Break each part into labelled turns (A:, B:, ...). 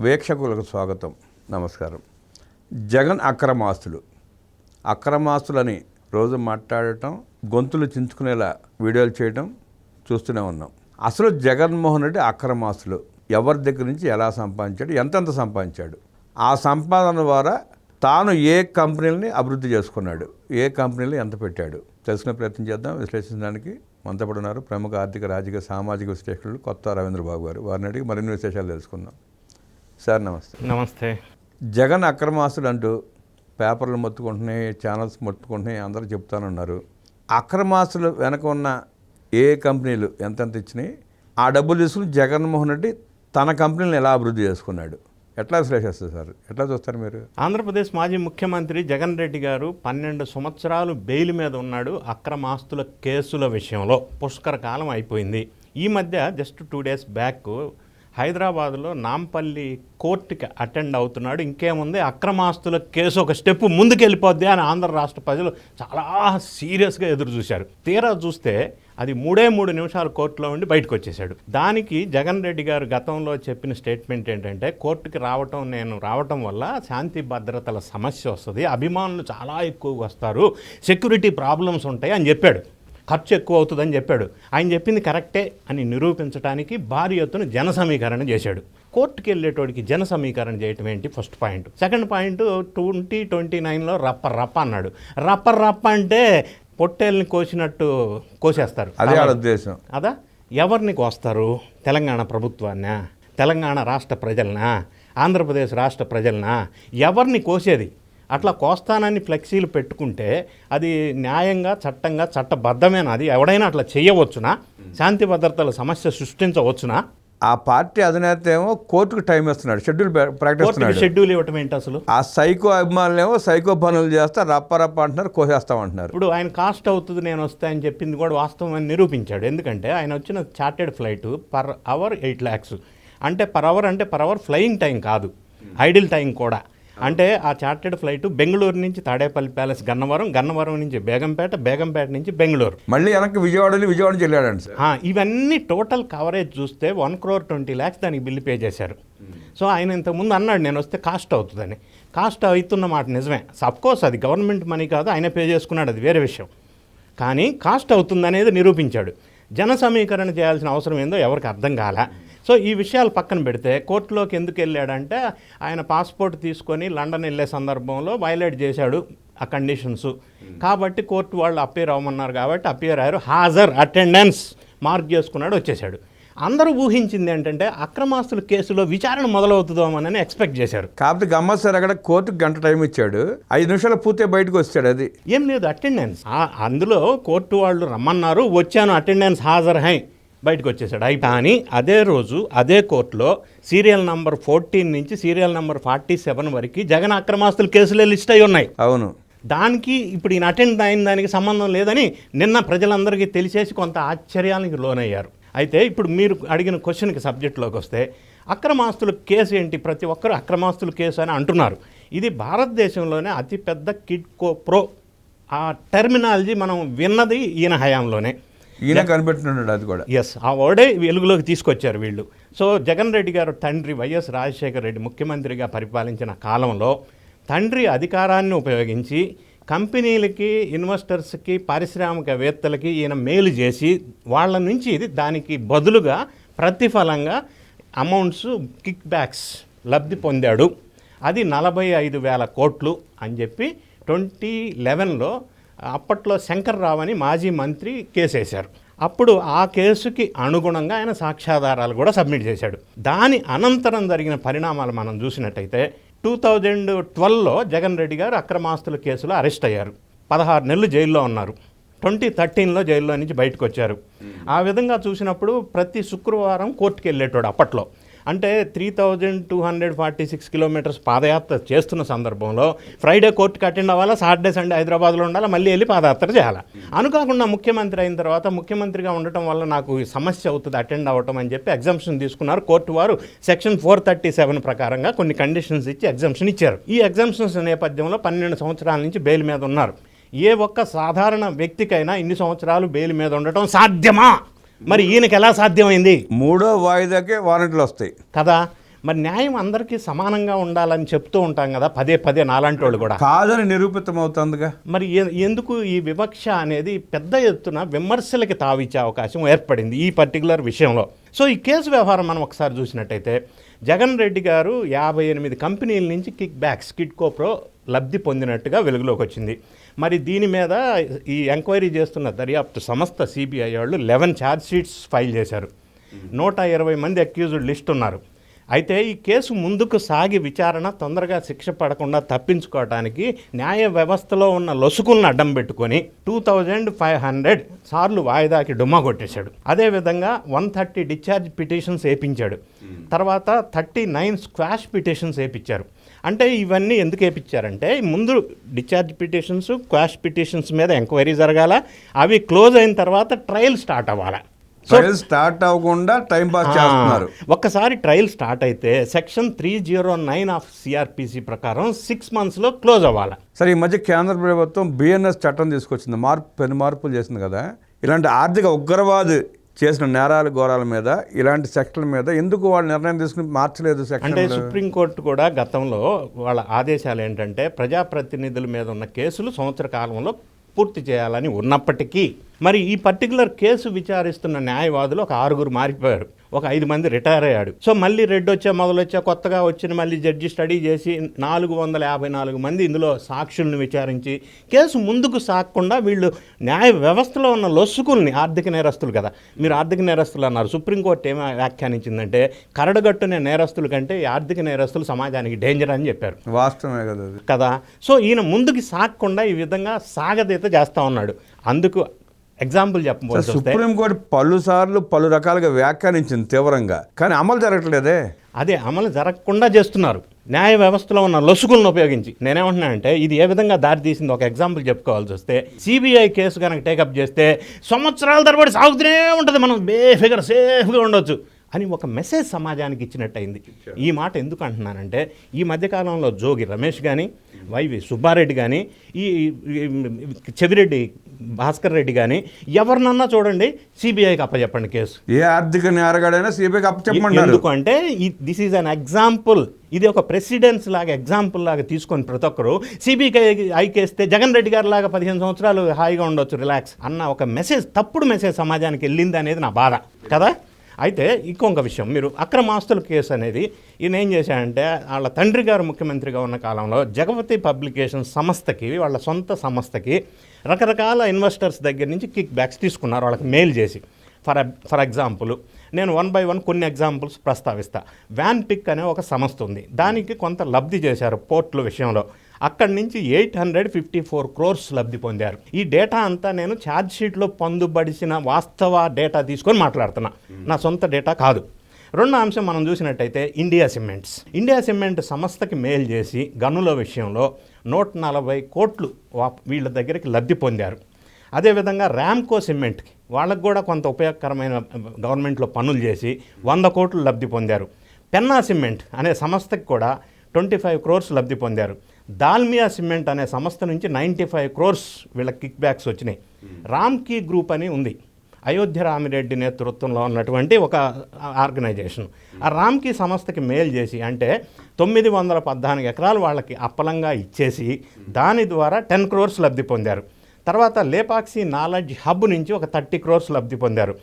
A: వీక్షకులకు స్వాగతం. నమస్కారం. జగన్ అక్రమాస్తులు. అక్రమాస్తులని రోజు మాట్లాడటం గొంతులు చించుకునేలా వీడియోలు చేయటం చూస్తూనే ఉన్నాం. అసలు జగన్మోహన్ రెడ్డి అక్రమాస్తులు. ఎవరి దగ్గర నుంచి ఎలా సంపాదించాడు ఎంతెంత సంపాదించాడు? ఆ సంపాదన ద్వారా తాను ఏ కంపెనీలని అభివృద్ధి చేసుకున్నాడు ఏ కంపెనీలు ఎంత పెట్టాడు? తెలుసుకునే ప్రయత్నం చేద్దాం. విశ్లేషించడానికి మనతో ఉన్నారు ప్రముఖ ఆర్థిక రాజకీయ సామాజిక విశ్లేషకులు కొత్త రవీంద్ర బాబు గారు. వారిని అడిగి మరిన్ని విశేషాలు తెలుసుకుందాం. సార్ నమస్తే.
B: నమస్తే.
A: జగన్ అక్రమాస్తులు అంటూ పేపర్లు మొత్తుకుంటున్నాయి ఛానల్స్ మొత్తుకుంటున్నాయి అందరూ చెప్తానున్నారు. అక్రమాస్తులు వెనక ఉన్న ఏ కంపెనీలు ఎంతెంత ఇచ్చినాయి? ఆ డబ్బులు తీసుకుని జగన్మోహన్ రెడ్డి తన కంపెనీలను ఎలా అభివృద్ధి చేసుకున్నాడు? ఎట్లా విశ్లేషిస్తారు సార్? ఎట్లా చూస్తారు మీరు?
B: ఆంధ్రప్రదేశ్ మాజీ ముఖ్యమంత్రి జగన్ రెడ్డి గారు పన్నెండు సంవత్సరాలు బెయిల్ మీద ఉన్నాడు అక్రమాస్తుల కేసుల విషయంలో. పుష్కర కాలం అయిపోయింది. ఈ మధ్య జస్ట్ టూ డేస్ బ్యాక్ హైదరాబాద్లో నాంపల్లి కోర్టుకి అటెండ్ అవుతున్నాడు. ఇంకేముంది? అక్రమాస్తుల కేసు ఒక స్టెప్ ముందుకెళ్ళిపోద్ది అని ఆంధ్ర రాష్ట్ర ప్రజలు చాలా సీరియస్గా ఎదురు చూశారు తీరా చూస్తే అది మూడే మూడు నిమిషాలు కోర్టులో ఉండి బయటకు వచ్చేసాడు దానికి జగన్ రెడ్డి గారు గతంలో చెప్పిన స్టేట్మెంట్ ఏంటంటే కోర్టుకి రావటం నేను రావటం వల్ల శాంతి భద్రతల సమస్య వస్తుంది అభిమానులు చాలా ఎక్కువగా వస్తారు సెక్యూరిటీ ప్రాబ్లమ్స్ ఉంటాయి అని చెప్పాడు. ఖర్చు ఎక్కువ అవుతుందని చెప్పాడు. ఆయన చెప్పింది కరెక్టే అని నిరూపించడానికి భారీ ఎత్తున జన సమీకరణ చేశాడు. కోర్టుకి వెళ్ళేటోడికి జన సమీకరణ చేయటం ఏంటి? First point. Second point twenty twenty నైన్లో రప్ప రప్ప అన్నాడు. రప్ప రప్ప అంటే పొట్టేల్ని కోసినట్టు కోసేస్తారు.
A: అదే ఉద్దేశం.
B: అదా? ఎవరిని కోస్తారు? తెలంగాణ ప్రభుత్వాన్నా? తెలంగాణ రాష్ట్ర ప్రజలనా? ఆంధ్రప్రదేశ్ రాష్ట్ర ప్రజలనా? ఎవరిని కోసేది? అట్లా కోస్తానని ఫ్లెక్సీలు పెట్టుకుంటే అది న్యాయంగా చట్టంగా చట్టబద్ధమేనా? అది ఎవడైనా అట్లా చేయవచ్చునా? శాంతి భద్రతల సమస్య సృష్టించవచ్చునా?
A: ఆ పార్టీ అధినేత ఏమో కోర్టుకు టైం ఇస్తున్నాడు షెడ్యూల్ ప్రకటిస్తున్నాడు.
B: షెడ్యూల్ ఇవ్వటం ఏంటి అసలు?
A: ఆ సైకో అభిమానులు ఏమో సైకో పనులు చేస్తా రప్ప రప్ప అంటున్నారు కోసేస్తామంటున్నారు.
B: ఇప్పుడు ఆయన కాస్ట్ అవుతుంది నేను వస్తా అని చెప్పింది కూడా వాస్తవం అని నిరూపించాడు. ఎందుకంటే ఆయన వచ్చిన chartered flight per hour eight lakhs. అంటే పర్ అవర్ అంటే పర్ అవర్ ఫ్లయింగ్ టైం కాదు ఐడిల్ టైం కూడా. అంటే ఆ చార్టెడ్ ఫ్లైట్ బెంగళూరు నుంచి తాడేపల్లి ప్యాలెస్ గన్నవరం గన్నవరం నుంచి బేగంపేట బేగంపేట నుంచి బెంగళూరు.
A: మళ్ళీ వెనక్కి విజయవాడ విజయవాడ నుంచి వెళ్ళాడండి సార్.
B: ఇవన్నీ టోటల్ కవరేజ్ చూస్తే వన్ క్రోర్ ట్వంటీ ల్యాక్స్ దానికి బిల్లు పే చేశారు. సో ఆయన ఇంతకుముందు అన్నాడు నేను వస్తే కాస్ట్ అవుతుందని. కాస్ట్ అవుతున్న మాట నిజమే. కోర్స్ అది గవర్నమెంట్ మనీ కాదు ఆయన పే చేసుకున్నాడు అది వేరే విషయం. కానీ కాస్ట్ అవుతుందనేది నిరూపించాడు. జన సమీకరణ చేయాల్సిన అవసరం ఏందో ఎవరికి అర్థం కాలే? సో ఈ విషయాలు పక్కన పెడితే కోర్టులోకి ఎందుకు వెళ్ళాడంటే ఆయన పాస్పోర్ట్ తీసుకొని లండన్ వెళ్ళే సందర్భంలో వైలేట్ చేశాడు ఆ కండిషన్స్. కాబట్టి కోర్టు వాళ్ళు అప్పేర్ అవ్వమన్నారు కాబట్టి అప్పేర్ అయ్యారు. హాజర్ అటెండెన్స్ మార్క్ చేసుకున్నాడు వచ్చేసాడు అందరూ ఊహించింది ఏంటంటే అక్రమాస్తుల కేసులో విచారణ మొదలవుతుందోమని ఎక్స్పెక్ట్ చేశారు.
A: కాకపోతే గమ్మత్ సార్ అక్కడ కోర్టుకు గంట టైం ఇచ్చాడు. ఐదు నిమిషాలు పూర్తి బయటకు వచ్చాడు అది.
B: ఏం లేదు అటెండెన్స్. అందులో కోర్టు వాళ్ళు రమ్మన్నారు వచ్చాను అటెండెన్స్ హాజరు హై. బయటకు వచ్చేసాడు అయి కానీ అదే రోజు అదే కోర్టులో సీరియల్ నంబర్ ఫోర్టీన్ నుంచి సీరియల్ నంబర్ ఫార్టీ సెవెన్ వరకు జగన్ అక్రమాస్తుల కేసులే లిస్ట్ అయి ఉన్నాయి.
A: అవును.
B: దానికి ఇప్పుడు ఈయన అటెండ్ అయిన దానికి సంబంధం లేదని నిన్న ప్రజలందరికీ తెలిసేసి కొంత ఆశ్చర్యానికి లోనయ్యారు. అయితే ఇప్పుడు మీరు అడిగిన క్వశ్చన్కి సబ్జెక్టులోకి వస్తే అక్రమాస్తుల కేసు ఏంటి? ప్రతి ఒక్కరు అక్రమాస్తుల కేసు అని అంటున్నారు. ఇది భారతదేశంలోనే అతిపెద్ద కిడ్కో ప్రో. ఆ టెర్మినాలజీ మనం విన్నది ఈయన హయాంలోనే.
A: ఈయన కనిపెట్టినాడు అది కూడా.
B: ఎస్ ఆ వర్డే వెలుగులోకి తీసుకొచ్చారు వీళ్ళు. సో జగన్ రెడ్డి గారు తండ్రి వైఎస్ రాజశేఖర రెడ్డి ముఖ్యమంత్రిగా పరిపాలించిన కాలంలో తండ్రి అధికారాన్ని ఉపయోగించి కంపెనీలకి ఇన్వెస్టర్స్కి పారిశ్రామికవేత్తలకి ఈయన మేలు చేసి వాళ్ళ నుంచి ఇది దానికి బదులుగా ప్రతిఫలంగా అమౌంట్స్ కిక్ బ్యాక్స్ లబ్ధి పొందాడు. అది నలభై ఐదు వేల కోట్లు అని చెప్పి ట్వంటీ లెవెన్లో అప్పట్లో శంకర్రావు అని మాజీ మంత్రి కేసేశారు అప్పుడు ఆ కేసుకి అనుగుణంగా ఆయన సాక్ష్యాధారాలు కూడా సబ్మిట్ చేశాడు. దాని అనంతరం జరిగిన పరిణామాలు మనం చూసినట్టయితే టూ థౌజండ్ ట్వెల్వ్లో జగన్ రెడ్డి గారు అక్రమాస్తుల కేసులో అరెస్ట్ అయ్యారు. పదహారు నెలలు జైల్లో ఉన్నారు. ట్వంటీ థర్టీన్లో జైల్లో నుంచి బయటకు వచ్చారు. ఆ విధంగా చూసినప్పుడు ప్రతి శుక్రవారం కోర్టుకి వెళ్ళేటోడు అప్పట్లో. అంటే three thousand two hundred forty six kilometres పాదయాత్ర చేస్తున్న సందర్భంలో ఫ్రైడే కోర్టుకి అటెండ్ అవ్వాలా సాటర్డే సండే హైదరాబాద్లో ఉండాలా మళ్ళీ వెళ్ళి పాదయాత్ర చేయాలి? అనుకోకుండా ముఖ్యమంత్రి అయిన తర్వాత ముఖ్యమంత్రిగా ఉండటం వల్ల నాకు ఈ సమస్య అవుతుంది అటెండ్ అవ్వటం అని చెప్పి ఎగ్జామ్షన్ తీసుకున్నారు. కోర్టు వారు సెక్షన్ ఫోర్ థర్టీ సెవెన్ ప్రకారంగా కొన్ని కండిషన్స్ ఇచ్చి ఎగ్జామ్షన్ ఇచ్చారు. ఈ ఎగ్జామ్షన్స్ నేపథ్యంలో పన్నెండు సంవత్సరాల నుంచి బెయిల్ మీద ఉన్నారు. ఏ ఒక్క సాధారణ వ్యక్తికైనా ఇన్ని సంవత్సరాలు బెయిల్ మీద ఉండటం సాధ్యమా? మరి ఈయనకి ఎలా సాధ్యమైంది?
A: మూడో వాయిదాకే వారంట్లు వస్తాయి.
B: కదా మరి న్యాయం అందరికీ సమానంగా ఉండాలని చెప్తూ ఉంటాం కదా పదే పదే నాలాంటి వాళ్ళు కూడా.
A: కాదని నిరూపితం అవుతుందిగా
B: మరి ఎందుకు ఈ వివక్ష అనేది పెద్ద ఎత్తున విమర్శలకి తావిచ్చే అవకాశం ఏర్పడింది ఈ పర్టికులర్ విషయంలో? సో ఈ కేసు వ్యవహారం మనం ఒకసారి చూసినట్టయితే జగన్ రెడ్డి గారు యాభై ఎనిమిది కంపెనీల నుంచి కిక్ బ్యాక్స్ కిడ్కో ప్రో లబ్ధి పొందినట్టుగా వెలుగులోకి వచ్చింది. మరి దీని మీద ఈ ఎంక్వైరీ చేస్తున్న దర్యాప్తు సంస్థ సిబిఐ వాళ్ళు లెవెన్ ఛార్జ్ షీట్స్ ఫైల్ చేశారు. నూట ఇరవై మంది అక్యూజ్డ్ లిస్ట్ ఉన్నారు. అయితే ఈ కేసు ముందుకు సాగి విచారణ తొందరగా శిక్ష పడకుండా తప్పించుకోవడానికి న్యాయ వ్యవస్థలో ఉన్న లొసుకులను అడ్డం పెట్టుకొని టూ థౌజండ్ ఫైవ్ హండ్రెడ్ సార్లు వాయిదాకి డుమ్మా కొట్టేశాడు. అదేవిధంగా వన్ థర్టీ డిశ్చార్జ్ పిటిషన్స్ వేయించాడు తర్వాత థర్టీ నైన్ స్క్వాష్ పిటిషన్స్ వేయించారు అంటే ఇవన్నీ ఎందుకు వేయించారంటే ముందు డిశ్చార్జ్ పిటిషన్స్ క్వాష్ పిటిషన్స్ మీద ఎంక్వైరీ జరగాల అవి క్లోజ్ అయిన తర్వాత ట్రయల్ స్టార్ట్ అవ్వాలా.
A: ట్రయల్ స్టార్ట్ అవ్వకుండా టైం పాస్ చేస్తున్నారు.
B: ఒక్కసారి ట్రయల్ స్టార్ట్ అయితే section three zero nine of CrPC ప్రకారం సిక్స్ మంత్స్లో క్లోజ్ అవ్వాలి.
A: సరే ఈ మధ్య కేంద్ర ప్రభుత్వం బిఎన్ఎస్ చట్టం తీసుకొచ్చింది. మార్పు పెను మార్పులు చేసింది కదా. ఇలాంటి ఆర్థిక ఉగ్రవాది చేసిన నేరాల ఘోరాల మీద ఇలాంటి సెక్షన్ల మీద ఎందుకు వాళ్ళు నిర్ణయం తీసుకుని మార్చలేదు
B: అంటే సుప్రీంకోర్టు కూడా గతంలో వాళ్ళ ఆదేశాలు ఏంటంటే ప్రజాప్రతినిధుల మీద ఉన్న కేసులు సంవత్సర కాలంలో పూర్తి చేయాలని ఉన్నప్పటికీ మరి ఈ పర్టికులర్ కేసు విచారిస్తున్న న్యాయవాదులు ఒక ఆరుగురు మారిపోయారు. ఒక ఐదు మంది రిటైర్ అయ్యాడు. సో మళ్ళీ రెడ్ వచ్చా మొదలొచ్చా కొత్తగా వచ్చిన మళ్ళీ జడ్జి స్టడీ చేసి నాలుగు వందల యాభై నాలుగు మంది ఇందులో సాక్షుల్ని విచారించి కేసు ముందుకు సాగకుండా వీళ్ళు న్యాయ వ్యవస్థలో ఉన్న లొసుకుల్ని ఆర్థిక నేరస్తులు కదా మీరు ఆర్థిక నేరస్తులు అన్నారు. సుప్రీంకోర్టు ఏమి వ్యాఖ్యానించిందంటే కరడగట్టునే నేరస్తుల కంటే ఈ ఆర్థిక నేరస్తులు సమాజానికి డేంజర్ అని చెప్పారు.
A: వాస్తవమే కదా
B: కదా? సో ఈయన ముందుకు సాగకుండా ఈ విధంగా సాగదీత చేస్తా ఉన్నాడు. అందుకు ఎగ్జాంపుల్ చెప్పబోతే
A: సుప్రీంకోర్టు పలు సార్లు పలు రకాలుగా వ్యాఖ్యానించింది తీవ్రంగా. కానీ అమలు జరగట్లేదే?
B: అదే అమలు జరగకుండా చేస్తున్నారు. న్యాయ వ్యవస్థలో ఉన్న లొసుగులను ఉపయోగించి. నేనేమంటున్నానంటే ఇది ఏ విధంగా దారి తీసింది ఒక ఎగ్జాంపుల్ చెప్పుకోవాల్సి వస్తే సిబిఐ కేసు కనుక టేకప్ చేస్తే సంవత్సరాల తరబడి సాగుతూనే ఉంటుంది. మనం బేఫిగర్ సేఫ్గా ఉండొచ్చు. అని ఒక మెసేజ్ సమాజానికి ఇచ్చినట్టయింది. ఈ మాట ఎందుకు అంటున్నానంటే ఈ మధ్యకాలంలో జోగి రమేష్ కానీ వైవి సుబ్బారెడ్డి కానీ ఈ చెవిరెడ్డి భాస్కర్ రెడ్డి కానీ ఎవరినన్నా చూడండి సిబిఐకి అప్పచెప్పండి కేసు.
A: ఏ ఆర్థిక నేరగాడైనా సిబిఐకి అప్పచెప్పమన్నారు
B: ఎందుకు అంటే దిస్ ఈజ్ అన్ ఎగ్జాంపుల్. ఇది ఒక ప్రెసిడెన్స్ లాగా ఎగ్జాంపుల్ లాగా తీసుకొని ప్రతి ఒక్కరు సిబిఐ ఐకేస్తే జగన్ రెడ్డి గారి లాగా పదిహేను సంవత్సరాలు హాయిగా ఉండొచ్చు రిలాక్స్ అన్న ఒక మెసేజ్ తప్పుడు మెసేజ్ సమాజానికి వెళ్ళింది అనేది నా బాధ. కదా? అయితే ఇంకొక విషయం. మీరు అక్రమాస్తుల కేసు అనేది ఈయన ఏం చేశాడంటే వాళ్ళ తండ్రి గారు ముఖ్యమంత్రిగా ఉన్న కాలంలో జగపతి పబ్లికేషన్ సంస్థకి వాళ్ళ సొంత సంస్థకి రకరకాల ఇన్వెస్టర్స్ దగ్గర నుంచి కిక్ బ్యాక్స్ తీసుకున్నారు. వాళ్ళకి మెయిల్ చేసి. ఫర్ ఫర్ ఎగ్జాంపుల్ నేను వన్ బై వన్ కొన్ని ఎగ్జాంపుల్స్ ప్రస్తావిస్తా. వ్యాన్ పిక్ అనే ఒక సంస్థ ఉంది. దానికి కొంత లబ్ధి చేశారు పోర్టుల విషయంలో. అక్కడి నుంచి eight hundred fifty four crores లబ్ధి పొందారు. ఈ డేటా అంతా నేను ఛార్జ్ షీట్లో పొందుబడిసిన వాస్తవ డేటా తీసుకొని మాట్లాడుతున్నా. నా సొంత డేటా కాదు. రెండో అంశం మనం చూసినట్టయితే ఇండియా సిమెంట్స్. ఇండియా సిమెంట్ సంస్థకి మెయిల్ చేసి గనుల విషయంలో నూట నలభై కోట్లు వీళ్ళ దగ్గరికి లబ్ధి పొందారు. అదేవిధంగా ర్యామ్కో సిమెంట్కి వాళ్ళకు కూడా కొంత ఉపయోగకరమైన గవర్నమెంట్లో పనులు చేసి వంద కోట్లు లబ్ధి పొందారు. పెన్నా సిమెంట్ అనే సంస్థకి కూడా ట్వంటీ ఫైవ్ క్రోర్స్ లబ్ధి పొందారు. దాల్మియా సిమెంట్ అనే సంస్థ నుంచి నైంటీ ఫైవ్ క్రోర్స్ వీళ్ళ కిక్ బ్యాక్స్ వచ్చినాయి. రామ్కీ గ్రూప్ అని ఉంది. అయోధ్య రామిరెడ్డి నేతృత్వంలో ఉన్నటువంటి ఒక ఆర్గనైజేషన్. ఆ రామ్కీ సంస్థకి మేలు చేసి అంటే తొమ్మిది వందల పద్నాలుగు ఎకరాలు వాళ్ళకి అప్పలంగా ఇచ్చేసి దాని ద్వారా టెన్ క్రోర్స్ లబ్ధి పొందారు. తర్వాత లేపాక్సీ నాలెడ్జ్ హబ్ నుంచి ఒక థర్టీ క్రోర్స్ లబ్ధి పొందారు.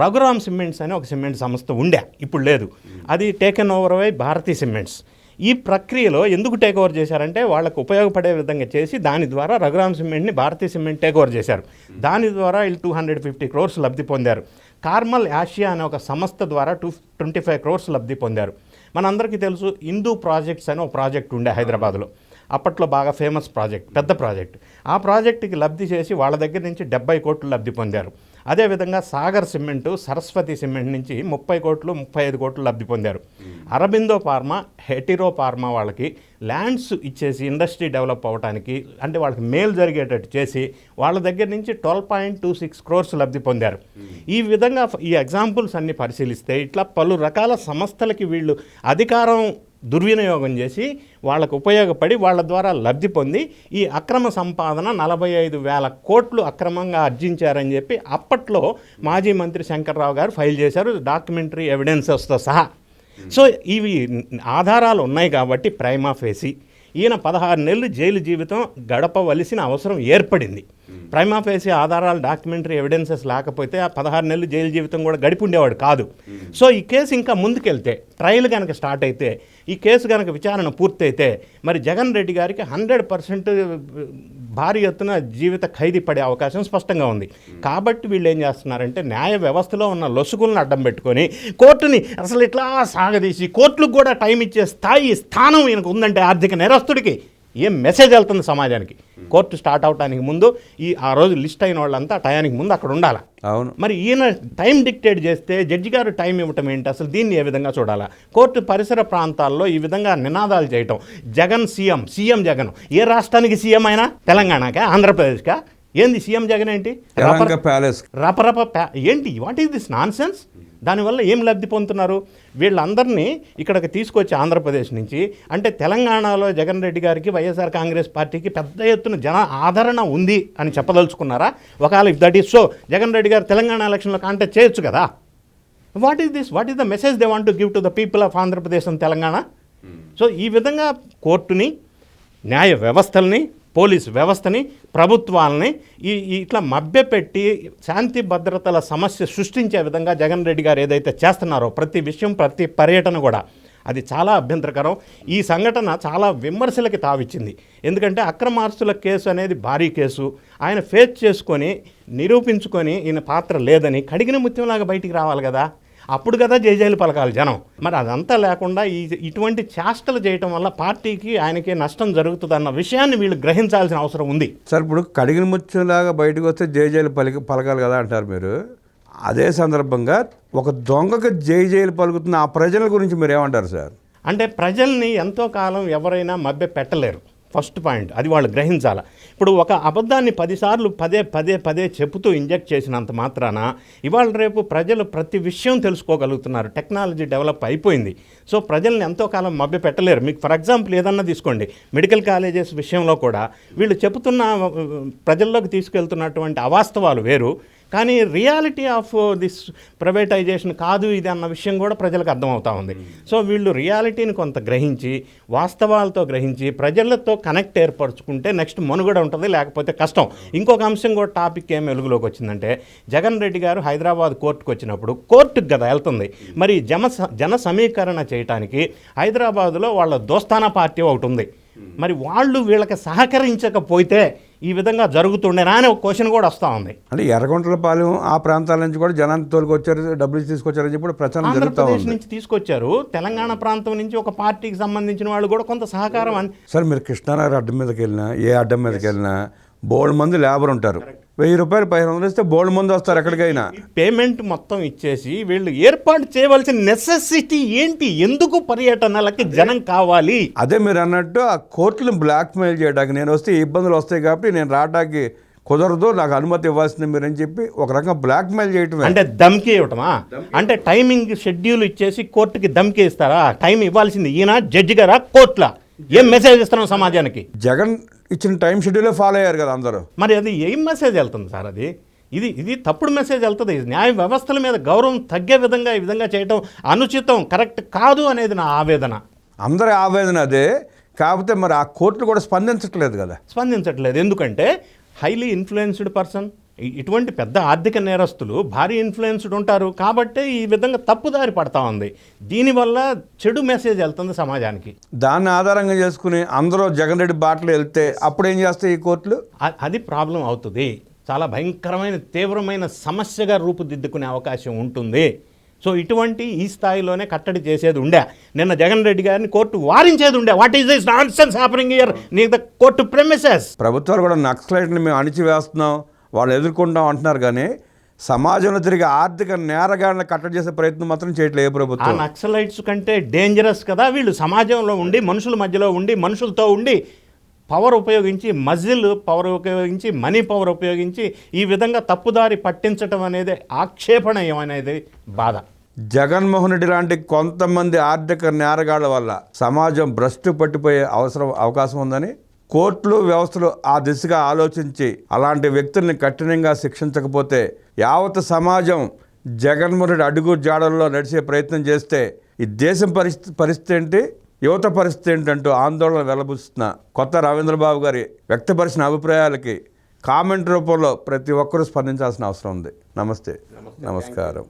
B: రఘురామ్ సిమెంట్స్ అని ఒక సిమెంట్ సంస్థ ఉండే. ఇప్పుడు లేదు. అది టేకెన్ ఓవర్ అయి భారతీ సిమెంట్స్. ఈ ప్రక్రియలో ఎందుకు టేక్ ఓవర్ చేశారంటే వాళ్ళకు ఉపయోగపడే విధంగా చేసి దాని ద్వారా రఘురామ్ సిమెంట్ని భారతీయ సిమెంట్ టేక్ ఓవర్ చేశారు. దాని ద్వారా వీళ్ళు టూ హండ్రెడ్ ఫిఫ్టీ క్రోర్స్ లబ్ధి పొందారు. కార్మల్ ఆసియా అనే ఒక సంస్థ ద్వారా టూ ట్వంటీ ఫైవ్ క్రోర్స్ లబ్ధి పొందారు. మనందరికీ తెలుసు హిందూ ప్రాజెక్ట్స్ అని ఒక ప్రాజెక్ట్ ఉండే హైదరాబాద్లో. అప్పట్లో బాగా ఫేమస్ ప్రాజెక్ట్ పెద్ద ప్రాజెక్ట్. ఆ ప్రాజెక్టుకి లబ్ధి చేసి వాళ్ళ దగ్గర నుంచి డెబ్బై కోట్లు లబ్ధి పొందారు. అదేవిధంగా సాగర్ సిమెంటు సరస్వతి సిమెంట్ నుంచి ముప్పై కోట్లు ముప్పై ఐదు కోట్లు లబ్ధి పొందారు. అరబిందో ఫార్మా హెటిరో ఫార్మా వాళ్ళకి ల్యాండ్స్ ఇచ్చేసి ఇండస్ట్రీ డెవలప్ అవ్వడానికి అంటే వాళ్ళకి మేలు జరిగేటట్టు చేసి వాళ్ళ దగ్గర నుంచి twelve point two six crores లబ్ధి పొందారు. ఈ విధంగా ఈ ఎగ్జాంపుల్స్ అన్ని పరిశీలిస్తే ఇట్లా పలు రకాల సంస్థలకి వీళ్ళు అధికారం దుర్వినియోగం చేసి వాళ్ళకు ఉపయోగపడి వాళ్ళ ద్వారా లబ్ధి పొంది ఈ అక్రమ సంపాదన నలభై ఐదు వేల కోట్లు అక్రమంగా ఆర్జించారని చెప్పి అప్పట్లో మాజీ మంత్రి శంకర్రావు గారు ఫైల్ చేశారు. డాక్యుమెంటరీ ఎవిడెన్సెస్తో సహా. సో ఇవి ఆధారాలు ఉన్నాయి కాబట్టి ప్రైమాఫేసి ఈయన పదహారు నెలలు జైలు జీవితం గడపవలసిన అవసరం ఏర్పడింది. ప్రైమా ఫేసి ఆధారాలు డాక్యుమెంటరీ ఎవిడెన్సెస్ లేకపోతే ఆ పదహారు నెలలు జైలు జీవితం కూడా గడిపి ఉండేవాడు కాదు. సో ఈ కేసు ఇంకా ముందుకెళ్తే ట్రయల్ కనుక స్టార్ట్ అయితే ఈ కేసు కనుక విచారణ పూర్తయితే మరి జగన్ రెడ్డి గారికి హండ్రెడ్ పర్సెంట్ భారీ ఎత్తున జీవిత ఖైదీ పడే అవకాశం స్పష్టంగా ఉంది. కాబట్టి వీళ్ళు ఏం చేస్తున్నారంటే న్యాయ వ్యవస్థలో ఉన్న లొసుగులను అడ్డం పెట్టుకొని కోర్టుని అసలు ఇట్లా సాగదీసి కోర్టులకు కూడా టైం ఇచ్చే స్థాయి స్థానం ఈయనకు ఉందంటే ఆర్థిక నేరస్తుడికి ఏం మెసేజ్ వెళ్తుంది సమాజానికి? కోర్టు స్టార్ట్ అవడానికి ముందు ఈ ఆ రోజు లిస్ట్ అయిన వాళ్ళంతా టయానికి ముందు అక్కడ ఉండాలి?
A: అవును.
B: మరి ఈయన టైం డిక్టేట్ చేస్తే జడ్జి గారు టైం ఇవ్వటం ఏంటి? అసలు దీన్ని ఏ విధంగా చూడాలా? కోర్టు పరిసర ప్రాంతాల్లో ఈ విధంగా నినాదాలు చేయటం. Jagan CM CM Jagan. ఏ రాష్ట్రానికి సీఎం అయినా? తెలంగాణకా? ఆంధ్రప్రదేశ్కా? ఏంది సీఎం జగన్ ఏంటి? రపరప ఏంటి? What is this non sense దానివల్ల ఏం లబ్ధి పొందుతున్నారు? వీళ్ళందరినీ ఇక్కడికి తీసుకొచ్చి ఆంధ్రప్రదేశ్ నుంచి అంటే తెలంగాణలో జగన్ రెడ్డి గారికి వైఎస్ఆర్ కాంగ్రెస్ పార్టీకి పెద్ద ఎత్తున జన ఆదరణ ఉంది అని చెప్పదలుచుకున్నారా? ఒకవేళ if that is so Jagan Reddy గారు తెలంగాణ ఎలక్షన్లో కాంటాక్ట్ చేయొచ్చు కదా? What is this what is the message they want to give to the people of Andhra Pradesh and Telangana? So ఈ విధంగా కోర్టుని న్యాయ వ్యవస్థల్ని పోలీస్ వ్యవస్థని ప్రభుత్వాలని ఈ ఇట్లా మభ్యపెట్టి శాంతి భద్రతల సమస్య సృష్టించే విధంగా జగన్ రెడ్డి గారు ఏదైతే చేస్తున్నారో ప్రతి విషయం ప్రతి పర్యటన కూడా అది చాలా అభ్యంతరకరం. ఈ సంఘటన చాలా విమర్శలకి తావిచ్చింది. ఎందుకంటే అక్రమార్సుల కేసు అనేది భారీ కేసు. ఆయన ఫేస్ చేసుకొని నిరూపించుకొని ఈయన పాత్ర లేదని కడిగిన ముత్యంలాగా బయటికి రావాలి కదా. అప్పుడు కదా జైజైలు పలకాలి జనం. మరి అదంతా లేకుండా ఈ ఇటువంటి చేష్టలు చేయటం వల్ల పార్టీకి ఆయనకి నష్టం జరుగుతుందన్న విషయాన్ని వీళ్ళు గ్రహించాల్సిన అవసరం ఉంది.
A: సార్ ఇప్పుడు కడిగిన ముత్యంలాగా బయటకు వస్తే జై జైలు పలికి పలకాలి కదా అంటారు మీరు. అదే సందర్భంగా ఒక దొంగకు జై జైలు పలుకుతున్న ఆ ప్రజల గురించి మీరు ఏమంటారు సార్?
B: అంటే ప్రజల్ని ఎంతో కాలం ఎవరైనా మభ్య పెట్టలేరు ఫస్ట్ పాయింట్. అది వాళ్ళు గ్రహించాల. ఇప్పుడు ఒక అబద్ధాన్ని పదిసార్లు పదే పదే పదే చెబుతూ ఇంజెక్ట్ చేసినంత మాత్రాన ఇవాళ రేపు ప్రజలు ప్రతి విషయం తెలుసుకోగలుగుతున్నారు. టెక్నాలజీ డెవలప్ అయిపోయింది. సో ప్రజల్ని ఎంతో కాలం మభ్య పెట్టలేరు మీకు ఫర్ ఎగ్జాంపుల్ ఏదన్నా తీసుకోండి. మెడికల్ కాలేజెస్ విషయంలో కూడా వీళ్ళు చెబుతున్న ప్రజల్లోకి తీసుకెళ్తున్నటువంటి అవాస్తవాలు వేరు. కానీ రియాలిటీ ఆఫ్ దిస్ ప్రైవేటైజేషన్ కాదు ఇది అన్న విషయం కూడా ప్రజలకు అర్థమవుతా ఉంది. సో వీళ్ళు రియాలిటీని కొంత గ్రహించి వాస్తవాలతో గ్రహించి ప్రజలతో కనెక్ట్ ఏర్పరచుకుంటే నెక్స్ట్ మనుగడ ఉంటుంది లేకపోతే కష్టం. ఇంకొక అంశం కూడా టాపిక్ ఏం వెలుగులోకి వచ్చిందంటే జగన్ రెడ్డి గారు హైదరాబాద్ కోర్టుకు వచ్చినప్పుడు కోర్టుకు కదా వెళ్తుంది. మరి జమ జన సమీకరణ చేయటానికి హైదరాబాదులో వాళ్ళ దోస్తానా పార్టీ ఒకటి ఉంది. మరి వాళ్ళు వీళ్ళకి సహకరించకపోతే ఈ విధంగా జరుగుతుండేనా అని ఒక క్వశ్చన్ కూడా వస్తూ ఉంది.
A: అంటే ఎర్రగొంటలపాలెం ఆ ప్రాంతాల నుంచి కూడా జనాన్ని తోలుకొచ్చారు డబ్బులు తీసుకొచ్చారని చెప్పి ప్రచారం
B: ఆంధ్రప్రదేశ్ నుంచి తీసుకొచ్చారు. తెలంగాణ ప్రాంతం నుంచి ఒక పార్టీకి సంబంధించిన వాళ్ళు కూడా కొంత సహకారం అన్-
A: సార్ మీరు కృష్ణానగర్ అడ్డం మీదకి వెళ్ళినా ఏ అడ్డం మీదకి వెళ్ళినా బోల్డ్ మంది లేబర్ ఉంటారు. వెయ్యి రూపాయలు పదిహేను వందలు ఇస్తే బోల్డ్ మంది వస్తారు ఎక్కడికైనా.
B: పేమెంట్ మొత్తం ఇచ్చేసి వీళ్ళు ఏర్పాటు చేయవలసిన నెసెసిటీ ఏంటి? ఎందుకు పర్యటనలకి జనం కావాలి?
A: అదే మీరు అన్నట్టు ఆ కోర్టులను బ్లాక్మెయిల్ చేయడానికి నేను వస్తే ఇబ్బందులు వస్తాయి కాబట్టి నేను రావడానికి కుదరదు నాకు అనుమతి ఇవ్వాల్సింది మీరు అని చెప్పి ఒక రకంగా బ్లాక్మెయిల్ చేయటమే.
B: అంటే దమ్కి ఇవ్వటమా? అంటే టైమింగ్ షెడ్యూల్ ఇచ్చేసి కోర్టుకి దమ్కి ఇస్తారా? టైం ఇవ్వాల్సింది ఈయన జడ్జి గారా కోర్టులా? ఏం మెసేజ్ ఇస్తున్నాం సమాజానికి?
A: జగన్ ఇచ్చిన టైం షెడ్యూలే ఫాలో అయ్యారు కదా అందరూ.
B: మరి అది ఏం మెసేజ్ వెళ్తుంది సార్ అది? ఇది ఇది తప్పుడు మెసేజ్ వెళ్తుంది. న్యాయ వ్యవస్థల మీద గౌరవం తగ్గే విధంగా ఈ విధంగా చేయటం అనుచితం కరెక్ట్ కాదు అనేది నా ఆవేదన.
A: అందరి ఆవేదన అదే. కాకపోతే మరి ఆ కోర్టులు కూడా స్పందించట్లేదు కదా.
B: స్పందించట్లేదు. ఎందుకంటే హైలీ ఇన్ఫ్లుయెన్స్డ్ పర్సన్ ఇటువంటి పెద్ద ఆర్థిక నేరస్తులు భారీ ఇన్ఫ్లుయెన్స్డ్ ఉంటారు. కాబట్టే ఈ విధంగా తప్పుదారి పడతా ఉంది. దీనివల్ల చెడు మెసేజ్ వెళ్తుంది సమాజానికి.
A: దాన్ని ఆధారంగా చేసుకుని అందరూ జగన్ రెడ్డి బాటలు వెళ్తే అప్పుడు ఏం చేస్తాయి ఈ కోర్టులు?
B: అది ప్రాబ్లం అవుతుంది. చాలా భయంకరమైన తీవ్రమైన సమస్యగా రూపుదిద్దుకునే అవకాశం ఉంటుంది. సో ఇటువంటి ఈ స్థాయిలోనే కట్టడి చేసేది ఉండే. నిన్న జగన్ రెడ్డి గారిని కోర్టు వారించేది ఉండే. What is this non sense happening here in the court premises
A: ప్రభుత్వాలు కూడా నక్సలైట్ని మేము అణిచివేస్తున్నాం. వాళ్ళు ఎదుర్కొంటాం అంటున్నారు కానీ సమాజంలో తిరిగి ఆర్థిక నేరగాళ్ళని కట్టడి చేసే ప్రయత్నం మాత్రం చేయట్లేదు ప్రభుత్వం.
B: నక్సలైట్స్ కంటే డేంజరస్ కదా వీళ్ళు సమాజంలో ఉండి మనుషుల మధ్యలో ఉండి మనుషులతో ఉండి పవర్ ఉపయోగించి మజిల్ పవర్ ఉపయోగించి మనీ పవర్ ఉపయోగించి ఈ విధంగా తప్పుదారి పట్టించటం అనేది ఆక్షేపణీయం అనేది బాధ.
A: జగన్మోహన్ రెడ్డి లాంటి కొంతమంది ఆర్థిక నేరగాళ్ళ వల్ల సమాజం భ్రష్టు పట్టిపోయే అవసరం అవకాశం ఉందని కోర్టులు వ్యవస్థలు ఆ దిశగా ఆలోచించి అలాంటి వ్యక్తుల్ని కఠినంగా శిక్షించకపోతే యావత్ సమాజం జగన్మోహన్ రెడ్డి అడుగు జాడల్లో నడిచే ప్రయత్నం చేస్తే ఈ దేశం పరిస్థితి పరిస్థితి ఏంటి? యువత పరిస్థితి ఏంటంటూ ఆందోళన వెలబుస్తున్న కొత్త రవీంద్రబాబు గారి వ్యక్తపరిచిన అభిప్రాయాలకి కామెంట్ రూపంలో ప్రతి ఒక్కరూ స్పందించాల్సిన అవసరం ఉంది. నమస్తే. నమస్కారం.